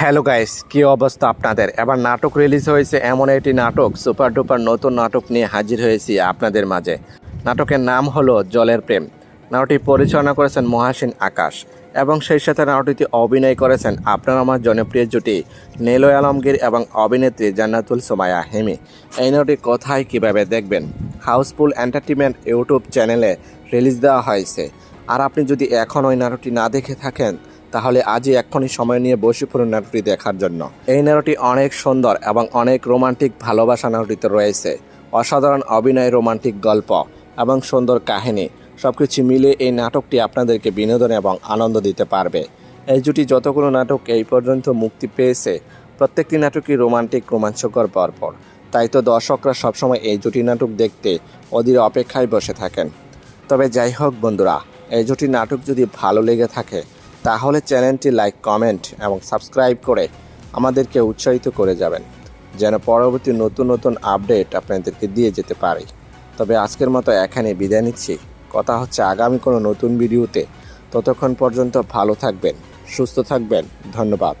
Hello guys, কি অবস্থা আপনাদের? এবার নাটক রিলিজ হয়েছে এমন একটি নাটক সুপার ডুপার নতুন নাটক নিয়ে হাজির হয়েছি আপনাদের মাঝে। নাটকের নাম হলো জলের প্রেম। নাটকটি পরিচালনা করেছেন মহাসিন আকাশ, এবং সেই সাথে নাটকটিতে অভিনয় করেছেন আপনার আমার জনপ্রিয় জুটি নেলো আলমগীর এবং অভিনেত্রী জান্নাতুল সোমায়া হেমি। এই নাটকটি কোথায়, কীভাবে দেখবেন? হাউসফুল এন্টারটেনমেন্ট ইউটিউব চ্যানেলে রিলিজ দেওয়া হয়েছে। আর আপনি যদি এখন ওই নাটকটি না দেখে থাকেন তাহলে আজই এক্ষুনি সময় নিয়ে পড়ুন নাটকটি দেখার জন্য। এই নাটকটি অনেক সুন্দর এবং অনেক রোমান্টিক ভালোবাসা নাটকটিতে রয়েছে। অসাধারণ অভিনয়, রোমান্টিক গল্প এবং সুন্দর কাহিনী সব কিছু মিলে এই নাটকটি আপনাদেরকে বিনোদন এবং আনন্দ দিতে পারবে। এই জুটি যতগুলো নাটক এই পর্যন্ত মুক্তি পেয়েছে, প্রত্যেকটি নাটকই রোমান্টিক, রোমাঞ্চকর পরপর। তাই তো দর্শকরা সবসময় এই জুটি নাটক দেখতে অধীর অপেক্ষায় বসে থাকেন। তবে যাই হোক বন্ধুরা, এই জুটি নাটক যদি ভালো লেগে থাকে তাহলে চ্যানেলটি লাইক, কমেন্ট এবং সাবস্ক্রাইব করে আমাদেরকে উৎসাহিত করে যাবেন, যেন পরবর্তী নতুন নতুন আপডেট আপনাদেরকে দিয়ে যেতে পারে। তবে আজকের মতো এখানে বিদায় নিচ্ছি। কথা হচ্ছে আগামী কোনো নতুন ভিডিওতে। ততক্ষণ পর্যন্ত ভালো থাকবেন, সুস্থ থাকবেন। ধন্যবাদ।